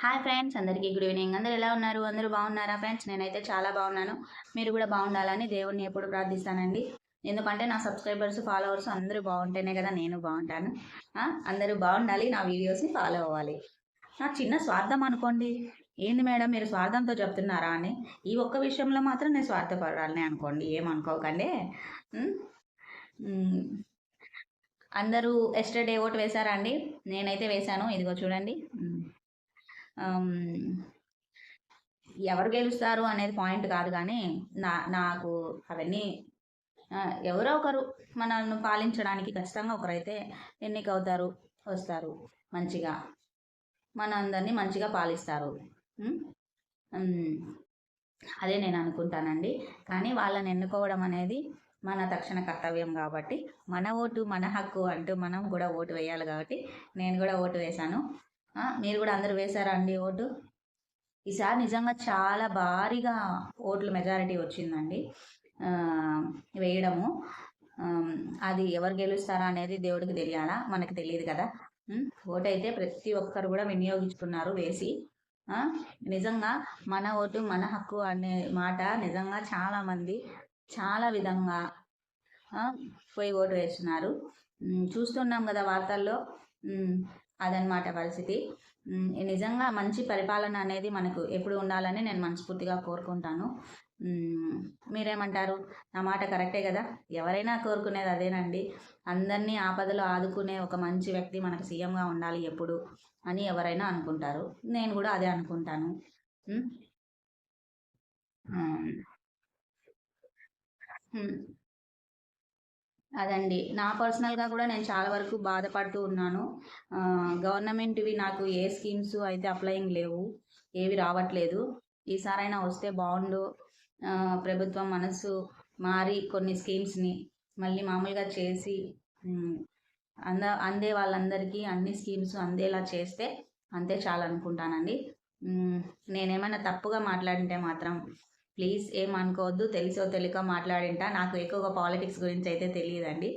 Hi friends అందరికీ good evening. అందరు ఎలా ఉన్నారు? అందరూ బాగున్నారా ఫ్రెండ్స్? నేనైతే చాలా బాగున్నాను. మీరు కూడా బాగుండాలని దేవుడిని ఎప్పుడు ప్రార్థిస్తానండి. ఎందుకంటే నా సబ్స్క్రైబర్స్ ఫాలోవర్స్ అందరూ బాగుంటేనే కదా నేను బాగుంటాను. అందరూ బాగుండాలి నా వీడియోస్ని ఫాలో అవ్వాలి. నా చిన్న స్వార్థం అనుకోండి. ఏంది మేడం మీరు స్వార్థంతో చెప్తున్నారా అని? ఈ ఒక్క విషయంలో మాత్రం నేను స్వార్థపడాలని అనుకోండి. ఏమనుకోకండి. అందరూ ఎస్టర్డే ఓటు వేశారా అండి? నేనైతే వేశాను. ఇదిగో చూడండి. ఎవరు గెలుస్తారు అనేది పాయింట్ కాదు కానీ నా నాకు అవన్నీ ఎవరో ఒకరు మనల్ని పాలించడానికి ఖచ్చితంగా ఒకరైతే ఎన్నికవుతారు వస్తారు మంచిగా. మన అందరినీ మంచిగా పాలిస్తారు. అదే నేను అనుకుంటానండి. కానీ వాళ్ళని ఎన్నుకోవడం అనేది మన తక్షణ కర్తవ్యం కాబట్టి మన ఓటు మన హక్కు అంటూ మనం కూడా ఓటు వేయాలి కాబట్టి నేను కూడా ఓటు వేశాను. మీరు కూడా అందరూ వేశారా అండి ఓటు? ఈసారి నిజంగా చాలా భారీగా ఓట్ల మెజారిటీ వచ్చిందండి. వేయడము. అది ఎవరు గెలుస్తారా అనేది దేవుడికి తెలియాలా? మనకి తెలియదు కదా. ఓటు అయితే ప్రతి ఒక్కరు కూడా వినియోగించుకున్నారు వేసి. నిజంగా మన ఓటు మన హక్కు అనే మాట నిజంగా చాలామంది చాలా విధంగా పోయి ఓటు వేస్తున్నారు. చూస్తున్నాం కదా వార్తల్లో. అదనమాట పరిస్థితి. నిజంగా మంచి పరిపాలన అనేది మనకు ఎప్పుడు ఉండాలని నేను మనస్ఫూర్తిగా కోరుకుంటాను. మీరేమంటారు? నా మాట కరెక్టే కదా? ఎవరైనా కోరుకునేది అదేనండి. అందరినీ ఆపదలో ఆదుకునే ఒక మంచి వ్యక్తి మనకు సీఎంగా ఉండాలి ఎప్పుడు అని ఎవరైనా అనుకుంటారు. నేను కూడా అదే అనుకుంటాను. అదండి. నా పర్సనల్గా కూడా నేను చాలా వరకు బాధపడుతూ ఉన్నాను. గవర్నమెంట్వి నాకు ఏ స్కీమ్స్ అయితే అప్లయింగ్ లేవు ఏవి రావట్లేదు. ఈసారైనా వస్తే బాగుండు ప్రభుత్వం మనసు మారి కొన్ని స్కీమ్స్ని మళ్ళీ మామూలుగా చేసి అంద అందే వాళ్ళందరికీ అన్ని స్కీమ్స్ అందేలా చేస్తే అంతే చాలు అనుకుంటానండి నేనేమైనా తప్పుగా మాట్లాడింటే మాత్రం ప్లీజ్ ఏం అనుకోవద్దు తెలియక మాట్లాడింటా. నాకు ఎక్కువగా పాలిటిక్స్ గురించి అయితే తెలియదండి.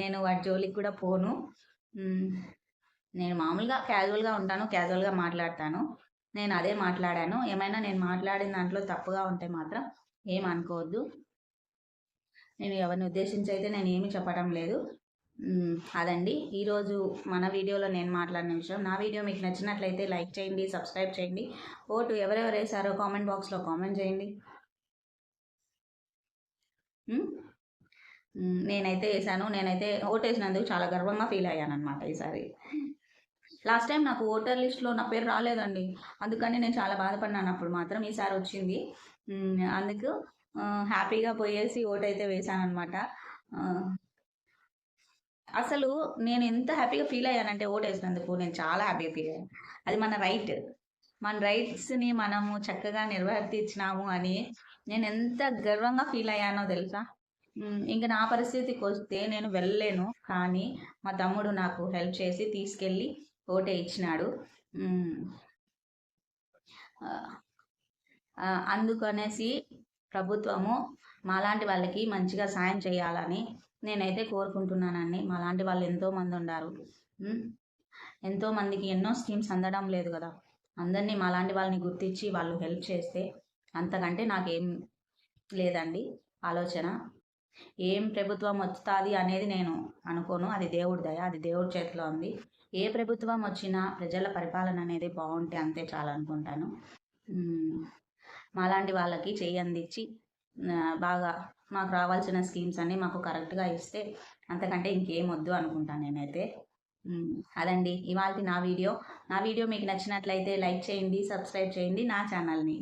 నేను వాటి జోలికి కూడా పోను. నేను మామూలుగా క్యాజువల్గా ఉంటాను క్యాజువల్గా మాట్లాడతాను. నేను అదే మాట్లాడాను. ఏమైనా నేను మాట్లాడిన దాంట్లో తప్పుగా ఉంటే మాత్రం ఏం అనుకోవద్దు నేను ఎవరిని ఉద్దేశించి అయితే నేను ఏమి చెప్పడం లేదు. అదండి. ఈరోజు మన వీడియోలో నేను మాట్లాడిన విషయం. నా వీడియో మీకు నచ్చినట్లయితే లైక్ చేయండి సబ్స్క్రైబ్ చేయండి. ఓటు ఎవరెవరు వేసారో కామెంట్ బాక్స్లో కామెంట్ చేయండి. నేనైతే వేసాను నేనైతే ఓటు వేసినందుకు చాలా గర్వంగా ఫీల్ అయ్యాను అనమాట ఈసారి. లాస్ట్ టైం నాకు ఓటర్ లిస్ట్లో నా పేరు రాలేదండి. అందుకని నేను చాలా బాధపడినాను. అప్పుడు మాత్రం ఈసారి వచ్చింది. అందుకు హ్యాపీగా పోయేసి ఓటు అయితే వేసాను అనమాట అసలు నేను ఎంత హ్యాపీగా ఫీల్ అయ్యానంటే ఓటు వేసినందుకు నేను చాలా హ్యాపీగా ఫీల్ అయ్యాను. అది మన రైట్ మన రైట్స్ని మనము చక్కగా నిర్వర్తించినాము అని నేను ఎంత గర్వంగా ఫీల్ అయ్యానో తెలుసా? ఇంకా నా పరిస్థితికి వస్తే నేను వెళ్ళలేను. కానీ మా తమ్ముడు నాకు హెల్ప్ చేసి తీసుకెళ్ళి ఓటే ఇచ్చినాడు. అందుకనేసి ప్రభుత్వము మాలాంటి వాళ్ళకి మంచిగా సాయం చేయాలని నేనైతే కోరుకుంటున్నానండి. మాలాంటి వాళ్ళు ఎంతోమంది ఉన్నారు ఎంతోమందికి ఎన్నో స్కీమ్స్ అందడం లేదు కదా. అందరినీ మాలాంటి వాళ్ళని గుర్తించి వాళ్ళు హెల్ప్ చేస్తే అంతకంటే నాకేం లేదండి ఆలోచన. ఏం ప్రభుత్వం వస్తుంది అనేది నేను అనుకోను. అది దేవుడి దయ అది దేవుడి చేతిలో ఉంది. ఏ ప్రభుత్వం వచ్చినా ప్రజల పరిపాలన అనేది బాగుంటే అంతే చాలనుకుంటాను మాలాంటి వాళ్ళకి చెయ్యి అందించి బాగా మాకు రావాల్సిన స్కీమ్స్ అన్నీ మాకు కరెక్ట్గా ఇస్తే అంతకంటే ఇంకేం వద్దు అనుకుంటాను నేనైతే. అదండి. ఇవాళ నా వీడియో. నా వీడియో మీకు నచ్చినట్లయితే లైక్ చేయండి సబ్స్క్రైబ్ చేయండి నా ఛానల్ని.